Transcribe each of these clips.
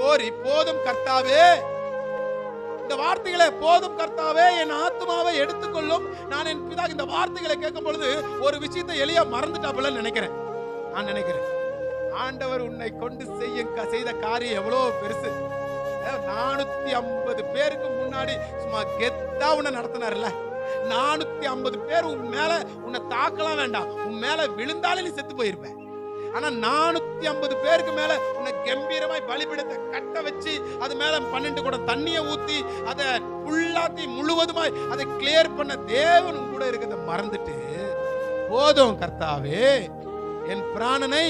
போர் போதும் கர்த்தாவே. இந்த வார்த்தைகளை போதும் கர்த்தாவே என் ஆத்மாவை எடுத்துக்கொள்ளும். நான் என் பிதா இந்த வார்த்தைகளை கேட்கும் பொழுது ஒரு விஷயத்தை எளியா மறந்துட்டாப்புல நினைக்கிறேன். நான் நினைக்கிறேன் ஆண்டவர் உன்னை கொண்டு செய்ய செய்த காரியம் எவ்வளவு பெருசு. நானூத்தி ஐம்பது பேருக்கு முன்னாடி சும்மா கெத்தா உன்னை நடத்தினார்ல. நானூத்தி ஐம்பது பேர் உன் மேல உன்னை தாக்கலாம் வேண்டாம். உன் மேல விழுந்தாலே நீ செத்து போயிருப்பேன் ஆனா நானூத்தி ஐம்பது பேருக்கு மேல உன்னை கம்பீரமாய் பலிபிடத்தை கட்ட வச்சு அது மேல பன்னெண்டு கூட தண்ணியை ஊத்தி அதை ஃபுல்லாத்தி முழுவதுமாய் அதை கிளியர் பண்ண தேவன் கூட இருக்கிறத மறந்துட்டு போதும் கர்த்தாவே. என் பிராணனை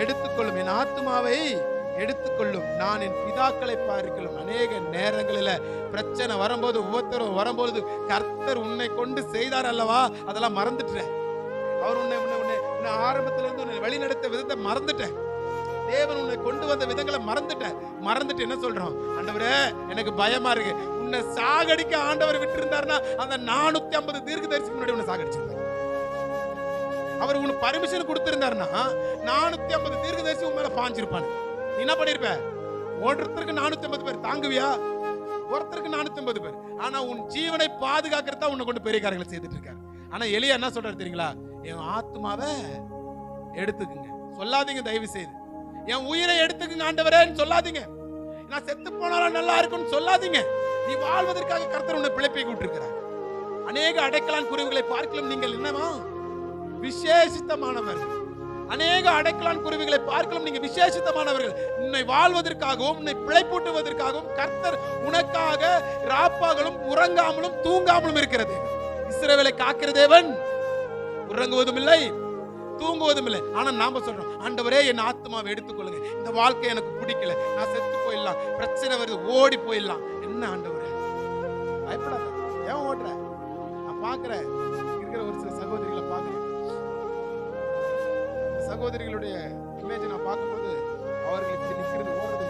எடுத்துக்கொள்ளும் என் ஆத்மாவை எடுத்துக்கொள்ளும். நான் என் பிதாக்களை பார்க்கலாம் அநேக நேரங்களில் பிரச்சனை வரும்போது உபத்திரம் வரும்போது கர்த்தர் உன்னை கொண்டு செய்தார் அல்லவா? அதெல்லாம் மறந்துட்டேன். அவர் உன்னை உன்னை உன்னை உன்னை ஆரம்பத்துல இருந்து உன்னை வழிநடத்த விதத்தை மறந்துட்டேன். தேவன் உன்னை கொண்டு வந்த விதங்களை மறந்துட்டேன். மறந்துட்டு என்ன சொல்றோம்? ஆண்டவரே எனக்கு பயமா இருக்கு. உன்னை சாகடிக்க ஆண்டவர் விட்டு இருந்தாருன்னா அந்த நானூத்தி ஐம்பது தீர்க்க தரிசி முன்னாடி உன்னை சாகடிச்சிருந்தார். அவர் உனக்கு பர்மிஷன் கொடுத்திருந்தாருன்னா நானூத்தி ஐம்பது தீர்க்க தரிசி உன் மேல பாஞ்சிருப்பான் நீ என்ன பண்ணிருப்ப? ஒருத்தருக்கு நானூத்தி ஐம்பது பேர் தாங்குவியா? ஒருத்தருக்கு நானூத்தி ஐம்பது பேர். ஆனா உன் ஜீவனை பாதுகாக்கிறதா உன்னை கொண்டு பெரிய காரியங்களை செய்துட்டு இருக்காரு. ஆனா எலியா என்ன சொல்றாரு தெரியுங்களா? என் ஆத்மாவை எடுத்துக்குங்க. சொல்லாதீங்க தயவு செய்து என் உயிரை எடுத்துக்குங்க ஆண்டவரேன்னு சொல்லாதீங்க. நான் செத்து போனாலும் நல்லா இருக்கும்னு சொல்லாதீங்க. நீ வாழ்வதற்காக கர்த்தர் உன்னை பிழைப்பை கூட்டிருக்கிறார். அநேக அடைக்கலான் குருவிகளை பார்க்கலாம் நீங்கள் என்னவா? விசேஷித்தமானவர். அநேக அடைக்கலான் குருவிகளை பார்க்கலாம் நீங்க விசேஷித்தமானவர்கள். உன்னை வாழ்வதற்காகவும் உன்னை பிழைப்பூட்டுவதற்காகவும் கர்த்தர் உனக்காக ராப்பாகலும் உறங்காமலும் தூங்காமலும் இருக்கிறது. இஸ்ரவேலை காக்கிற தேவன் உறங்குவதும் இல்லை தூங்குவதும் இல்லை ஆனா நாம சொல்றோம் ஆண்டவரே என் ஆத்மாவை எடுத்துக்கொள்ளுங்க. இந்த வாழ்க்கை எனக்கு பிடிக்கல. நான் செத்து போயிடலாம். பிரச்சனை வருது ஓடி போயிடலாம். என்ன ஆண்டவரே? பயப்படாத. ஏன் ஓடுற? நான் பாக்குறேன் இருக்கிற ஒரு சில சகோதரிகளை பாக்குறேன் சகோதரிகளுடைய இமேஜை நான் பார்க்கும்போது அவர்கள் இப்படி நிக்கிறது ஓடுறது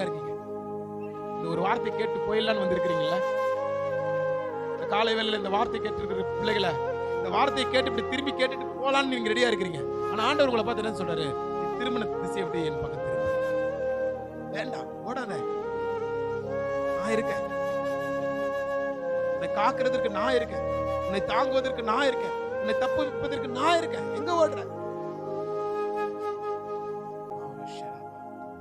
திரும்பி இருக்கீங்க. இந்த ஒரு வார்த்தை கேட்டு போயிடலான்னு வந்திருக்கிறீங்களா இந்த காலை வேலையில் இந்த வார்த்தை கேட்டிருக்கிற பிள்ளைகளை இந்த வார்த்தையை கேட்டு இப்படி திரும்பி கேட்டுட்டு போகலான்னு நீங்க ரெடியா இருக்கிறீங்க. ஆனா ஆண்டவர் உங்களை பார்த்து என்ன சொல்றாரு? திருமண திசை எப்படி என் பக்கம் திரும்ப. வேண்டாம் ஓடாத. நான் இருக்கேன். உன்னை காக்கிறதுக்கு நான் இருக்கேன். உன்னை தாங்குவதற்கு நான் இருக்கேன். உன்னை தப்பு விற்பதற்கு நான் இருக்கேன். எங்க ஓடுறேன்